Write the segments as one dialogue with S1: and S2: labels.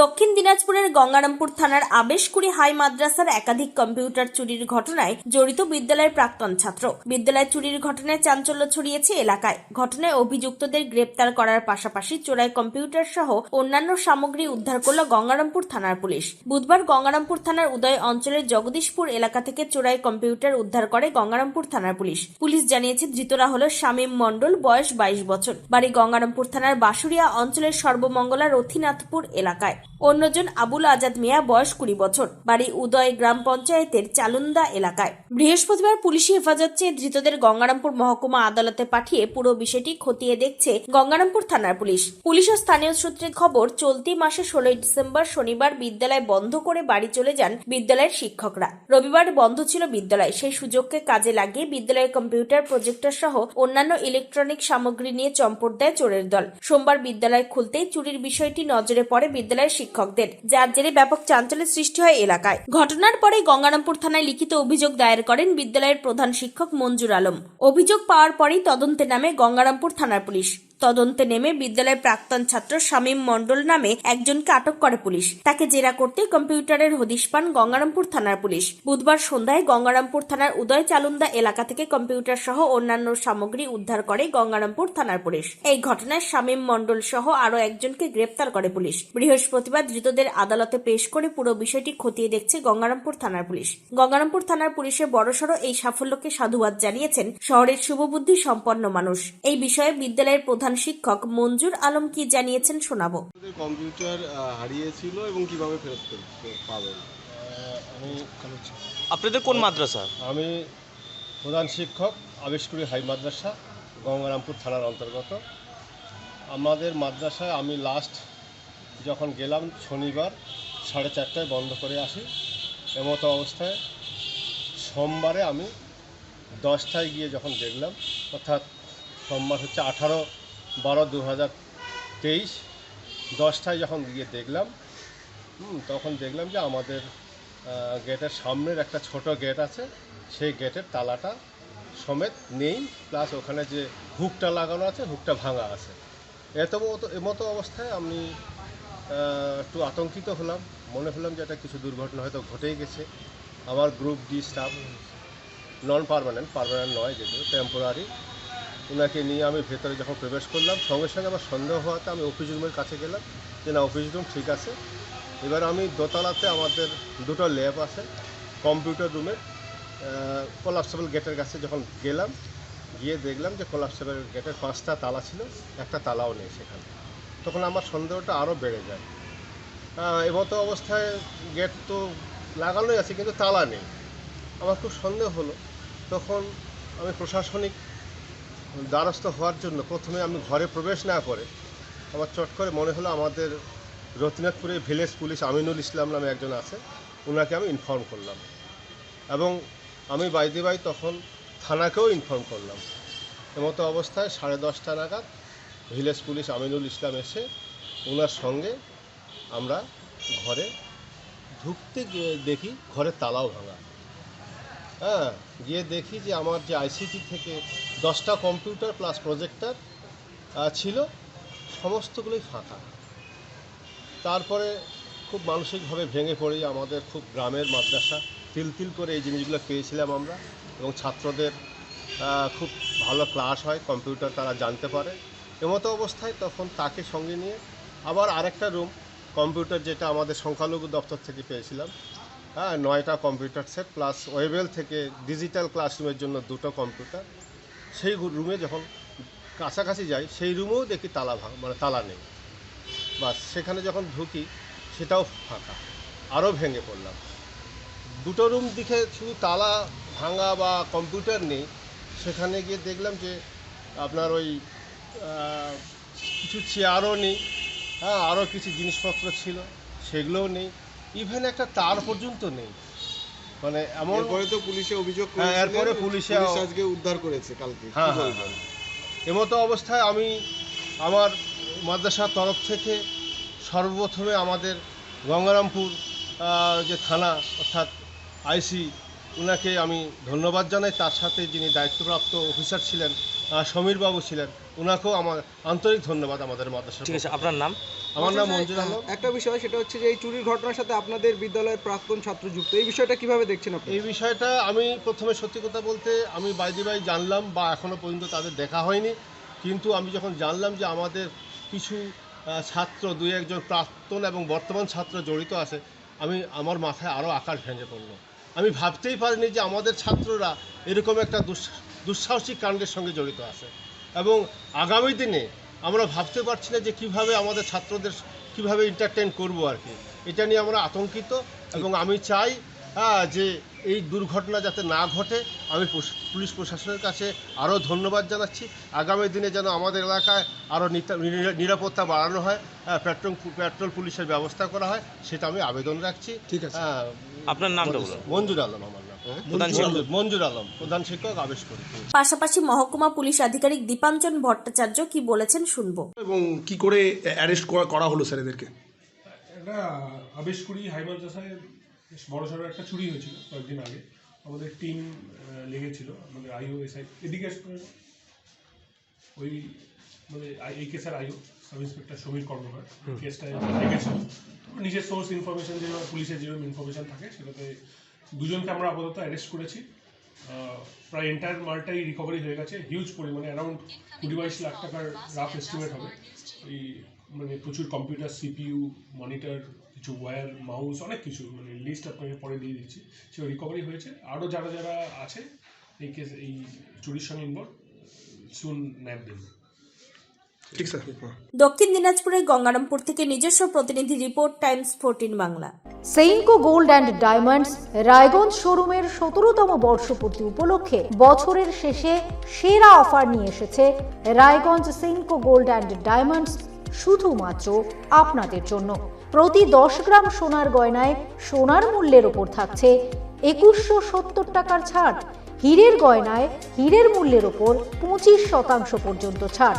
S1: দক্ষিণ দিনাজপুরের গঙ্গারামপুর থানার আবেশকুড়ি হাই মাদ্রাসার একাধিক কম্পিউটার চুরির ঘটনায় জড়িত বিদ্যালয়ের প্রাক্তন ছাত্র। বিদ্যালয় চুরির ঘটনায় চাঞ্চল্য ছড়িয়েছে এলাকায়। ঘটনায় অভিযুক্তদের গ্রেপ্তার করার পাশাপাশি চোরাই কম্পিউটার সহ অন্যান্য সামগ্রী উদ্ধার করল গঙ্গারামপুর থানার পুলিশ। বুধবার গঙ্গারামপুর থানার উদয় অঞ্চলের জগদীশপুর এলাকা থেকে চোরাই কম্পিউটার উদ্ধার করে গঙ্গারামপুর থানার পুলিশ। পুলিশ জানিয়েছে ধৃতরা হল শামীম মণ্ডল, বয়স বাইশ বছর। বাড়ি গঙ্গারামপুর থানার বাসুরিয়া অঞ্চলের সর্বমঙ্গলা রথিনাথপুর এলাকায়। অন্যজন আবুল আজাদ মিয়া, বয়স কুড়ি বছর। বাড়ি উদয় গ্রাম পঞ্চায়েতের চালুন্দা এলাকায়। বৃহস্পতিবার পুলিশি হেফাজত চেয়ে ধৃতদের গঙ্গারামপুর মহকুমা আদালতে পাঠিয়ে পুরো বিষয়টি খতিয়ে দেখছে গঙ্গারামপুর থানার পুলিশ। পুলিশ ও স্থানীয় সূত্রে খবর, চলতি মাসে ষোলোই ডিসেম্বর শনিবার বিদ্যালয় বন্ধ করে বাড়ি চলে যান বিদ্যালয়ের শিক্ষকরা। রবিবার বন্ধ ছিল বিদ্যালয়। সেই সুযোগকে কাজে লাগিয়ে বিদ্যালয়ের কম্পিউটার প্রজেক্টর সহ অন্যান্য ইলেকট্রনিক সামগ্রী নিয়ে চম্পট দেয় চোরের দল। সোমবার বিদ্যালয় খুলতেই চুরির বিষয়টি নজরে পড়ে বিদ্যালয়ের শিক্ষকদের, যার জেরে ব্যাপক চাঞ্চল্যের সৃষ্টি হয় এলাকায়। ঘটনার পরে গঙ্গারামপুর থানায় লিখিত অভিযোগ দায়ের করেন বিদ্যালয়ের প্রধান শিক্ষক মঞ্জুর আলম। অভিযোগ পাওয়ার পরেই তদন্তে নামে গঙ্গারামপুর থানার পুলিশ। তদন্তে নেমে বিদ্যালয়ের প্রাক্তন ছাত্র শামীম মণ্ডল নামে একজনকে আটক করে পুলিশ। তাকে জেরা করতে কম্পিউটারের হদিশ পান গঙ্গারামপুর থানার পুলিশ। বুধবার সন্ধ্যায় গঙ্গারামপুর থানার উদয় চালুন্দা এলাকা থেকে কম্পিউটার সহ অন্যান্য সামগ্রী উদ্ধার করে গঙ্গারামপুর থানার পুলিশ। এই ঘটনায় শামীম মণ্ডল সহ আরও একজনকে গ্রেপ্তার করে পুলিশ। বৃহস্পতিবার ধৃতদের আদালতে পেশ করে পুরো বিষয়টি খতিয়ে দেখছে গঙ্গারামপুর থানার পুলিশ। গঙ্গারামপুর থানার পুলিশের বড়সড় এই সাফল্যকে সাধুবাদ জানিয়েছেন শহরের শুভবুদ্ধি সম্পন্ন মানুষ। এই বিষয়ে বিদ্যালয়ের প্রধান শিক্ষক মঞ্জুর আলম কি জানিয়েছেন শোনাবো।
S2: কম্পিউটার হারিয়েছিল এবং কীভাবে ফেরত করতে পাবেন
S3: আমি
S4: আপনাদের কোন মাদ্রাসা?
S3: আমি প্রধান শিক্ষক আবেশকুড়ি হাই মাদ্রাসা গঙ্গারামপুর থানার অন্তর্গত। আমাদের মাদ্রাসায় আমি লাস্ট যখন গেলাম শনিবার সাড়ে চারটায় বন্ধ করে আসি। এমতো অবস্থায় সোমবারে আমি দশটায় গিয়ে যখন দেখলাম অর্থাৎ সোমবার হচ্ছে আঠারো বারো দু হাজার তেইশ দশটায় যখন গিয়ে দেখলাম তখন দেখলাম যে আমাদের গেটের সামনের একটা ছোট গেট আছে, সেই গেটের তালাটা সমেত নেই, প্লাস ওখানে যে হুকটা লাগানো আছে, হুকটা ভাঙা আছে। এত মতো এমতো অবস্থায় আমি একটু আতঙ্কিত হলাম, মনে হলাম যে এটা কিছু দুর্ঘটনা হয়তো ঘটেই গেছে। আমার group D staff non permanent permanent নয় যেগুলো টেম্পোরারি ওনাকে নিয়ে আমি ভেতরে যখন প্রবেশ করলাম, সঙ্গে সঙ্গে আমার সন্দেহ হওয়াতে আমি অফিস রুমের কাছে গেলাম, যে না অফিস রুম ঠিক আছে। এবার আমি দোতলাতে আমাদের দুটো ল্যাব আছে কম্পিউটার রুমের কোলাপসেবল গেটের কাছে যখন গেলাম, গিয়ে দেখলাম যে কোলাপসেবল গেটের পাঁচটা তালা ছিল, একটা তালাও নেই সেখানে। তখন আমার সন্দেহটা আরও বেড়ে যায়। এমতো অবস্থায় গেট তো লাগানোই আছে, কিন্তু তালা নেই। আমার খুব সন্দেহ হলো। তখন আমি প্রশাসনিক দ্বারস্থ হওয়ার জন্য প্রথমে আমি ঘরে প্রবেশ না করে আমার চট করে মনে হলো আমাদের রতিনাথপুরে ভিলেজ পুলিশ আমিনুল ইসলাম নামে একজন আছে ওনাকে আমি ইনফর্ম করলাম। এবং আমি বাইদি বাই তখন থানাকেও ইনফর্ম করলাম। এমতো অবস্থায় সাড়ে দশটা নাগাদ ভিলেজ পুলিশ আমিনুল ইসলাম এসে ওনার সঙ্গে আমরা ঘরে ঢুকতে গিয়ে দেখি ঘরের তালাও ভাঙা। হ্যাঁ গিয়ে দেখি যে আমার যে আইসিটি থেকে দশটা কম্পিউটার প্লাস প্রজেক্টার ছিল। সমস্তগুলোই ফাঁকা। তারপরে খুব মানসিকভাবে ভেঙে পড়ি আমাদের খুব গ্রামের মাদ্রাসা। তিল তিল করে এই জিনিসগুলো পেয়েছিলাম আমরা এবং ছাত্রদের খুব ভালো ক্লাস হয়, কম্পিউটার তারা জানতে পারে। এমতো অবস্থায় তখন তাকে সঙ্গে নিয়ে আবার আরেকটা রুম, কম্পিউটার যেটা আমাদের সংখ্যালঘু দপ্তর থেকে পেয়েছিলাম। হ্যাঁ নয়টা কম্পিউটার সেট, প্লাস ওয়েবেল থেকে ডিজিটাল ক্লাসরুমের জন্য দুটো কম্পিউটার। সেই রুমে যখন কাছাকাছি যাই, সেই রুমেও দেখি তালা ভাঙ মানে তালা নেই। বাস সেখানে যখন ঢুকি, সেটাও ফাঁকা। আরও ভেঙে পড়লাম। দুটো রুম দিকে শুধু তালা ভাঙা বা কম্পিউটার নেই। সেখানে গিয়ে দেখলাম যে আপনার ওই কিছু চেয়ারও নেই। হ্যাঁ আরও কিছু জিনিসপত্র ছিল। সেগুলোও নেই। ইভেন একটা তার পর্যন্ত নেই। মানে এমন
S2: এরপরে তো পুলিশে অভিযোগ
S3: হ্যাঁ, এরপরে পুলিশে-
S2: পুলিশ আজকে উদ্ধার করেছে কালকে।
S3: হ্যাঁ, হ্যাঁ, এমতো অবস্থায় আমি আমার মাদ্রাসার তরফ থেকে সর্বপ্রথমে আমাদের গঙ্গারামপুর যে থানা অর্থাৎ আইসি ওনাকে আমি ধন্যবাদ জানাই। তার সাথে যিনি দায়িত্বপ্রাপ্ত অফিসার ছিলেন সমীরবাবু ছিলেন। ওনাকেও আমার আন্তরিক ধন্যবাদ আমাদের মাদ্রাসা
S4: ঠিক আছে আপনার নাম?
S3: আমার নাম মঞ্জুর আলম।
S5: একটা বিষয় সেটা হচ্ছে যে এই চুরির ঘটনার সাথে আপনাদের বিদ্যালয়ের প্রাক্তন ছাত্র যুক্ত। এই বিষয়টা কীভাবে দেখছেন আপনি?
S3: এই বিষয়টা আমি প্রথমে সত্যি কথা বলতে আমি বাইদি বাই জানলাম বা এখনও পর্যন্ত তাদের দেখা হয়নি। কিন্তু আমি যখন জানলাম যে আমাদের কিছু ছাত্র দুই একজন প্রাক্তন এবং বর্তমান ছাত্র জড়িত আছে আমি আমার মাথায় আরও আকার ভেঙে পড়ল। আমি ভাবতেই পারিনি যে আমাদের ছাত্ররা এরকম একটা দুঃস- দুঃসাহসিক কাণ্ডের সঙ্গে জড়িত আছে। এবং আগামী দিনে আমরা ভাবতে পারছি না যে কীভাবে আমাদের ছাত্রদের কীভাবে এন্টারটেন করব আর কি। এটা নিয়ে আমরা আতঙ্কিত এবং আমি চাই হ্যাঁ যে এই দুর্ঘটনা যাতে না ঘটে আমি পুলিশ প্রশাসনের কাছে আরও ধন্যবাদ জানাচ্ছি। আগামী দিনে যেন আমাদের এলাকায় আরও নিরাপত্তা বাড়ানো হয় হ্যাঁ, পেট্রোল পেট্রোল পুলিশের ব্যবস্থা করা হয় সেটা আমি আবেদন রাখছি।
S5: ঠিক আছে।
S4: আপনার নামটা বলুন।
S3: মঞ্জুর আলম আমার। নাম। মঞ্জুর- মঞ্জুর আলম প্রধান শিক্ষক আবেশ করি।
S1: পাশাপাশি মহকুমা পুলিশ আধিকারিক দীপাঞ্জন ভট্টাচার্য কি বলেছেন শুনব।
S6: এবং কি করে অ্যারেস্ট করা হলো স্যার এদেরকে?
S7: একটা আবেশকুড়ি হাই মাদ্রাসায় বেশ বড় একটা চুরি হয়েছিল কয়েকদিন আগে। আমাদের টিম লেগেছিল আমাদের আইও এসআই এদিকে। ওই মানে এই কেসের IO sub inspector Samir Karmakar কেসটা লেগেছিল। নিজের সোর্স ইনফরমেশন যেভাবে পুলিশের যেরকম ইনফরমেশন থাকে সেটাতে দুজনকে আমরা আপাতত অ্যারেস্ট করেছি। প্রায় এন্টায়ার মালটাই রিকভারি হয়ে গেছে। হিউজ পরিমাণে অ্যারাউন্ড কুড়ি বাইশ লাখ টাকার রাফ এস্টিমেট হবে। এই মানে প্রচুর কম্পিউটার সিপিইউ মনিটর কিছু ওয়্যার মাউস অনেক কিছু মানে লিস্ট আপনাকে পরে দিয়ে দিচ্ছি। সে রিকভারি হয়েছে। আরও যারা যারা আছে, এই কেস এই চুরির সঙ্গে ইনভলভ সুন ন্যাপ দেবে
S1: দক্ষিণ দিনাজপুরের গঙ্গারামপুর থেকে নিজস্ব প্রতিনিধি report Times fourteen Bangla.
S8: Senco gold and diamonds Raiganj শোরুমের সতেরোতম বর্ষপূর্তি উপলক্ষে বছরের শেষে সেরা অফার নিয়ে এসেছে Raiganj Senco gold and diamonds শুধুমাত্র আপনাদের জন্য। প্রতি দশ গ্রাম সোনার গয়নায় সোনার মূল্যের ওপর থাকছে একুশশো সত্তর টাকার ছাড়। হীরের গয়নায় হীরের মূল্যের ওপর পঁচিশ শতাংশ পর্যন্ত ছাড়।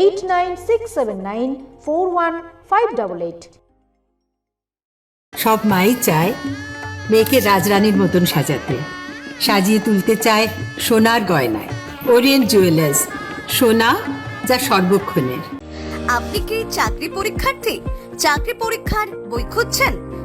S8: eight nine six seven nine four one five double eight
S9: সব মাই চায় মেয়েকে রাজরানীর মতন সাজাতে। সাজিয়ে তুলতে চায় সোনার গয়নায়। ওরিয়েন্ট জুয়েলার্স সোনা যা সর্বক্ষণের।
S10: আপনি কি চাকরি পরীক্ষার্থী? চাকরি পরীক্ষার বই খুঁজছেন?